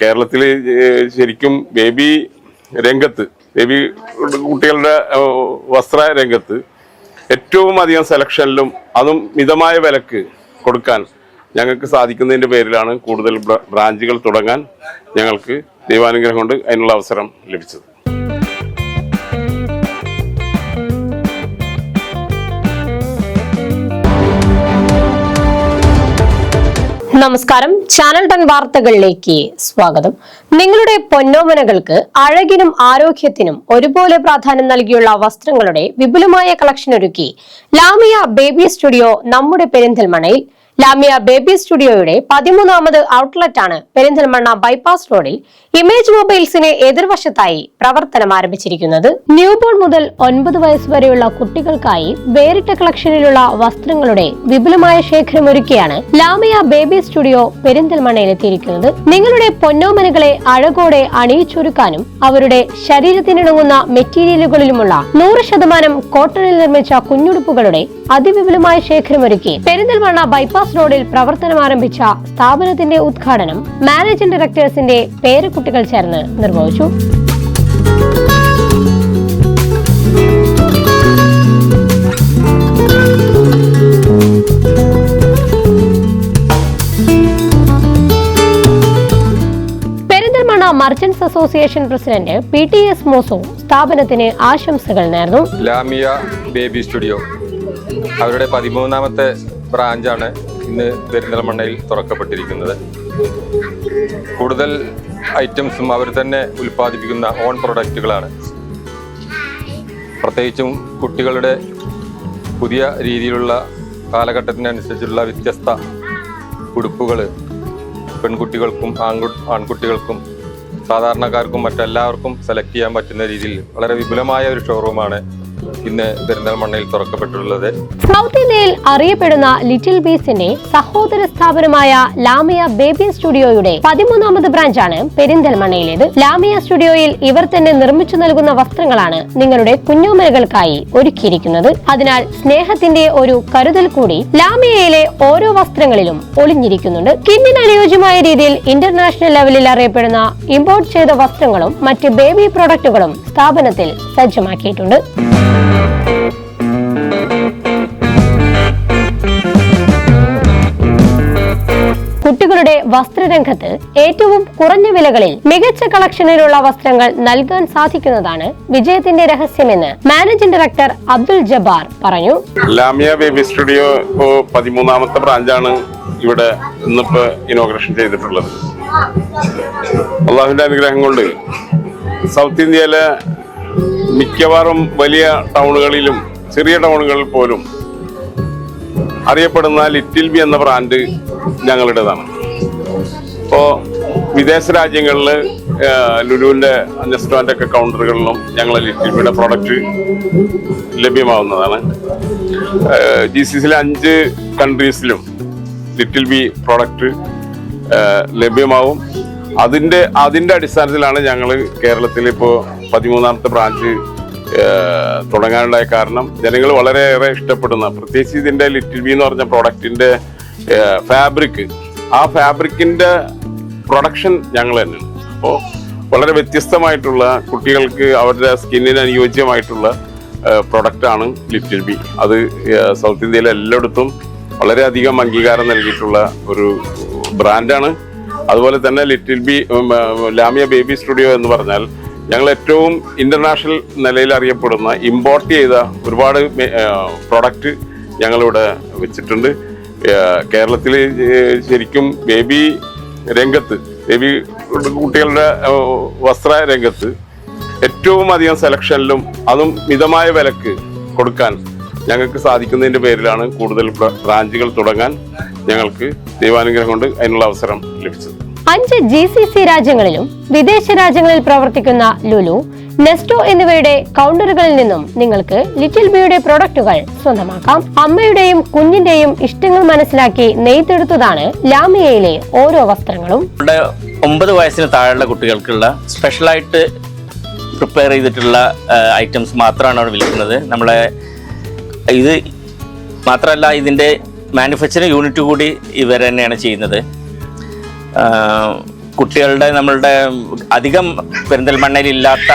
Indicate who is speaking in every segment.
Speaker 1: കേരളത്തിൽ ശരിക്കും ബേബി രംഗത്ത് ബേബി കുട്ടികളുടെ വസ്ത്ര രംഗത്ത് ഏറ്റവും അധികം സെലക്ഷനിലും അതും മിതമായ വിലക്ക് കൊടുക്കാൻ ഞങ്ങൾക്ക് സാധിക്കുന്നതിന്റെ പേരിലാണ് കൂടുതൽ ബ്രാഞ്ചുകൾ തുടങ്ങാൻ ഞങ്ങൾക്ക് ദൈവാനുഗ്രഹം കൊണ്ട് അതിനുള്ള അവസരം ലഭിച്ചത്.
Speaker 2: നമസ്കാരം. ചാനൽ ടൺ വാർത്തകളിലേക്ക് സ്വാഗതം. നിങ്ങളുടെ പൊന്നോമനകൾക്ക് അഴകിനും ആരോഗ്യത്തിനും ഒരുപോലെ പ്രാധാന്യം നൽകിയുള്ള വസ്ത്രങ്ങളുടെ വിപുലമായ കളക്ഷൻ ഒരുക്കി ലാമിയ ബേബി സ്റ്റുഡിയോ നമ്മുടെ പെരിന്തൽമണ്ണയിൽ ലാമിയ ബേബി സ്റ്റുഡിയോയുടെ പതിമൂന്നാമത് ആണ് പെരിന്തൽമണ്ണ ബൈപ്പാസ് റോഡിൽ ഇമേജ് മൊബൈൽസിന് എതിർവശത്തായി പ്രവർത്തനം ആരംഭിച്ചിരിക്കുന്നത്. ന്യൂബോൺ മുതൽ ഒൻപത് വയസ്സ് വരെയുള്ള കുട്ടികൾക്കായി വേറിട്ട കളക്ഷനിലുള്ള വസ്ത്രങ്ങളുടെ വിപുലമായ ശേഖരം ഒരുക്കിയാണ് ലാമിയ ബേബി സ്റ്റുഡിയോ പെരിന്തൽമണ്ണയിലെത്തിയിരിക്കുന്നത് നിങ്ങളുടെ പൊന്നോമനകളെ അഴകോടെ അണിയിച്ചൊരുക്കാനും അവരുടെ ശരീരത്തിനിണങ്ങുന്ന മെറ്റീരിയലുകളിലുമുള്ള നൂറ് ശതമാനം കോട്ടണിൽ നിർമ്മിച്ച കുഞ്ഞുടുപ്പുകളുടെ അതിവിപുലമായ ശേഖരം ശേഖരമൊരുക്കി പെരിന്തൽമണ്ണ ബൈപ്പാസ് റോഡിൽ പ്രവർത്തനം ആരംഭിച്ച സ്ഥാപനത്തിന്റെ ഉദ്ഘാടനം മാനേജിംഗ് ഡയറക്ടേഴ്സിന്റെ പേരക്കുട്ടികൾ ചേർന്ന് നിർവഹിച്ചു. Merchants association president P T S മോസോ സ്ഥാപനത്തിന് ആശംസകൾ നേർന്നു.
Speaker 3: Lamiya baby studio. അവരുടെ പതിമൂന്നാമത്തെ ബ്രാഞ്ചാണ് ഇന്ന് പെരിന്തൽമണ്ണയിൽ തുറക്കപ്പെട്ടിരിക്കുന്നത്. കൂടുതൽ ഐറ്റംസും അവർ തന്നെ ഉൽപ്പാദിപ്പിക്കുന്ന ഓൺ പ്രൊഡക്റ്റുകളാണ്. പ്രത്യേകിച്ചും കുട്ടികളുടെ പുതിയ രീതിയിലുള്ള കാലഘട്ടത്തിനനുസരിച്ചുള്ള വ്യത്യസ്ത ഉടുപ്പുകൾ പെൺകുട്ടികൾക്കും ആൺകു ആൺകുട്ടികൾക്കും സാധാരണക്കാർക്കും മറ്റെല്ലാവർക്കും സെലക്ട് ചെയ്യാൻ പറ്റുന്ന രീതിയിൽ വളരെ വിപുലമായ ഒരു ഷോറൂമാണ് ഇന്ന് പെരിന്തൽമണ്ണയിൽ തുറക്കപ്പെട്ടിട്ടുള്ളത്
Speaker 2: സൗത്ത് ഇന്ത്യയിൽ അറിയപ്പെടുന്ന ലിറ്റിൽ ബീസിന്റെ സഹോദര സ്ഥാപനമായ ലാമിയ ബേബി സ്റ്റുഡിയോയുടെ പതിമൂന്നാമത് ബ്രാഞ്ചാണ് പെരിന്തൽമണ്ണയിലേത്. ലാമിയ സ്റ്റുഡിയോയിൽ ഇവർ തന്നെ നിർമ്മിച്ചു നൽകുന്ന വസ്ത്രങ്ങളാണ് നിങ്ങളുടെ കുഞ്ഞോമനകൾക്കായി ഒരുക്കിയിരിക്കുന്നത്. അതിനാൽ സ്നേഹത്തിന്റെ ഒരു കരുതൽ കൂടി ലാമിയയിലെ ഓരോ വസ്ത്രങ്ങളിലും ഒളിഞ്ഞിരിക്കുന്നുണ്ട്. കിന്നിന് അനുയോജ്യമായ രീതിയിൽ ഇന്റർനാഷണൽ ലെവലിൽ അറിയപ്പെടുന്ന ഇമ്പോർട്ട് ചെയ്ത വസ്ത്രങ്ങളും മറ്റ് ബേബി പ്രോഡക്റ്റുകളും സ്ഥാപനത്തിൽ സജ്ജമാക്കിയിട്ടുണ്ട്. കുട്ടികളുടെ വസ്ത്രരംഗത്ത് ഏറ്റവും കുറഞ്ഞ വിലകളിൽ മികച്ച കളക്ഷനിലുള്ള വസ്ത്രങ്ങൾ നൽകാൻ സാധിക്കുന്നതാണ് വിജയത്തിന്റെ രഹസ്യമെന്ന് മാനേജിംഗ് ഡയറക്ടർ അബ്ദുൽ ജബാർ പറഞ്ഞു.
Speaker 1: ലാമിയ ബേബി സ്റ്റുഡിയോ ഇപ്പോ പതിമൂന്നാമത്തെ ബ്രാഞ്ചാണ് ഇവിടെ ഇന്നിപ്പോ ഇനോഗ്രേഷൻ ചെയ്തിട്ടുള്ളത്. അള്ളാഹുവിന്റെ അനുഗ്രഹം കൊണ്ട് സൗത്ത് ഇന്ത്യയിലെ മിക്കവാറും വലിയ ടൗണുകളിലും ചെറിയ ടൗണുകളിൽ പോലും അറിയപ്പെടുന്ന ലിറ്റിൽ ബി എന്ന ബ്രാൻഡ് ഞങ്ങളുടേതാണ്. ഇപ്പോൾ വിദേശ രാജ്യങ്ങളിൽ ലുലുവിന്റെ നെസ്റ്റോന്റെ ഒക്കെ കൗണ്ടറുകളിലും ഞങ്ങൾ ലിറ്റിൽ ബിയുടെ പ്രോഡക്റ്റ് ലഭ്യമാവുന്നതാണ്. ജി സി സിയിലെ അഞ്ച് കൺട്രീസിലും ലിറ്റിൽ ബി പ്രോഡക്റ്റ് ലഭ്യമാവും. അതിന്റെ അതിന്റെ അടിസ്ഥാനത്തിലാണ് ഞങ്ങൾ കേരളത്തിൽ ഇപ്പോൾ പതിമൂന്നാമത്തെ ബ്രാഞ്ച് തുടങ്ങാനുണ്ടായ കാരണം ജനങ്ങൾ വളരെയേറെ ഇഷ്ടപ്പെടുന്ന പ്രത്യേകിച്ച് ഇതിന്റെ ലിറ്റിൽ ബി എന്ന് പറഞ്ഞ പ്രോഡക്റ്റിന്റെ ഫാബ്രിക്. ആ ഫാബ്രിക്കിന്റെ പ്രൊഡക്ഷൻ ഞങ്ങൾ തന്നെയാണ്. അപ്പോൾ വളരെ വ്യത്യസ്തമായിട്ടുള്ള കുട്ടികൾക്ക് അവരുടെ സ്കിന്നിന് അനുയോജ്യമായിട്ടുള്ള പ്രൊഡക്റ്റാണ് ലിറ്റിൽ ബി. അത് സൗത്ത് ഇന്ത്യയിലെ എല്ലായിടത്തും വളരെയധികം അംഗീകാരം നൽകിയിട്ടുള്ള ഒരു ബ്രാൻഡാണ്. അതുപോലെ തന്നെ little B Lamiya baby studio എന്ന് പറഞ്ഞാൽ ഞങ്ങൾ ഏറ്റവും ഇന്റർനാഷണൽ നിലയിൽ അറിയപ്പെടുന്ന ഇമ്പോർട്ട് ചെയ്ത ഒരുപാട് പ്രൊഡക്റ്റ് ഞങ്ങളിവിടെ വെച്ചിട്ടുണ്ട്. കേരളത്തിൽ ശരിക്കും ബേബി രംഗത്ത് ബേബി കുട്ടികളുടെ വസ്ത്ര രംഗത്ത് ഏറ്റവും അധികം സെലക്ഷനിലും അതും മിതമായ വിലക്ക് കൊടുക്കാൻ ഞങ്ങൾക്ക് സാധിക്കുന്നതിന്റെ പേരിലാണ് കൂടുതൽ ബ്രാഞ്ചുകൾ തുടങ്ങാൻ ഞങ്ങൾക്ക് ദൈവാനുഗ്രഹം കൊണ്ട് അതിനുള്ള അവസരം ലഭിച്ചത്.
Speaker 2: അഞ്ച് ജി സി സി രാജ്യങ്ങളിലും വിദേശ രാജ്യങ്ങളിൽ പ്രവർത്തിക്കുന്ന ലുലു നെസ്റ്റോ എന്നിവയുടെ കൗണ്ടറുകളിൽ നിന്നും നിങ്ങൾക്ക് ലിറ്റിൽ ബിയുടെ പ്രൊഡക്റ്റുകൾ സ്വന്തമാക്കാം. അമ്മയുടെയും കുഞ്ഞിന്റെയും ഇഷ്ടങ്ങൾ മനസ്സിലാക്കി നെയ്തെടുത്തതാണ് ലാമിയയിലെ ഓരോ വസ്ത്രങ്ങളും.
Speaker 4: ഒമ്പത് വയസ്സിന് താഴെയുള്ള കുട്ടികൾക്കുള്ള സ്പെഷ്യലായിട്ട് പ്രിപ്പയർ ചെയ്തിട്ടുള്ള ഐറ്റംസ് മാത്രമാണ് അവിടെ വിൽക്കുന്നത്. നമ്മളെ ഇത് മാത്രമല്ല ഇതിന്റെ മാനുഫാക്ചറിങ് യൂണിറ്റ് കൂടി ഇവർ തന്നെയാണ് ചെയ്യുന്നത്. കുട്ടികളുടെ നമ്മളുടെ അധികം പെരിന്തൽമണ്ണയിൽ ഇല്ലാത്ത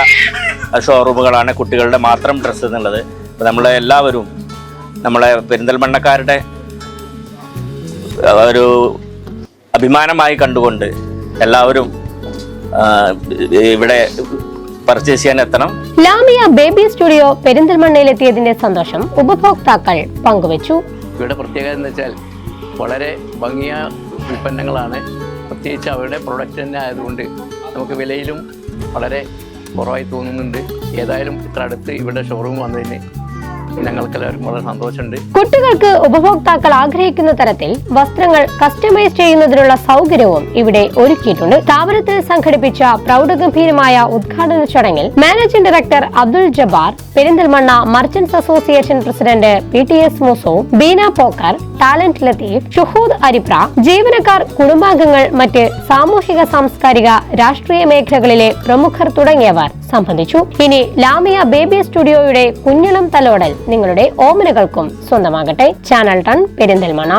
Speaker 4: ഷോറൂമുകളാണ് കുട്ടികളുടെ മാത്രം ഡ്രസ്സ് എന്നുള്ളത്. അപ്പോൾ നമ്മളെ എല്ലാവരും നമ്മളെ പെരിന്തൽമണ്ണക്കാരുടെ ഒരു അഭിമാനമായി കണ്ടുകൊണ്ട് എല്ലാവരും ഇവിടെ പർച്ചേസ് ചെയ്യാൻ എത്തണം.
Speaker 2: ലാമിയ ബേബി സ്റ്റുഡിയോ പെരിന്തൽമണ്ണയിൽ എത്തിയതിന്റെ സന്തോഷം ഉപഭോക്താക്കൾ പങ്കുവച്ചു.
Speaker 5: ഇവിടെ പ്രത്യേകത എന്ന് വെച്ചാൽ വളരെ ഭംഗിയ ഉൽപ്പന്നങ്ങളാണ് പ്രത്യേകിച്ച് അവരുടെ പ്രൊഡക്റ്റ് തന്നെ ആയതുകൊണ്ട് നമുക്ക് വിലയിലും വളരെ കുറവായി തോന്നുന്നുണ്ട്. ഏതായാലും ഇത്ര അടുത്ത് ഇവിടെ ഷോറൂം വന്നതിന് ഞങ്ങൾക്കെല്ലാവർക്കും വളരെ സന്തോഷമുണ്ട്.
Speaker 2: കുട്ടികൾക്ക് ഉപഭോക്താക്കൾ ആഗ്രഹിക്കുന്ന തരത്തിൽ വസ്ത്രങ്ങൾ കസ്റ്റമൈസ് ചെയ്യുന്നതിനുള്ള സൗകര്യവും ഇവിടെ ഒരുക്കിയിട്ടുണ്ട്. സ്ഥാപനത്തിൽ സംഘടിപ്പിച്ച പ്രൗഢഗംഭീരമായ ഉദ്ഘാടന ചടങ്ങിൽ managing director Abdul Jabbar Perinthalmanna merchants association president P T S മൂസോ Beena Pokker talent Latheef Shuhood Aripra ജീവനക്കാർ കുടുംബാംഗങ്ങൾ മറ്റ് സാമൂഹിക സാംസ്കാരിക രാഷ്ട്രീയ മേഖലകളിലെ പ്രമുഖർ തുടങ്ങിയവർ സംബന്ധിച്ചു. ഇനി ലാമിയ ബേബി സ്റ്റുഡിയോയുടെ കുഞ്ഞളം തലോടൽ നിങ്ങളുടെ ഓമനകൾക്കും സ്വന്തമാകട്ടെ. ചാനൽ ടൺ പെരിന്തൽമണ്ണ.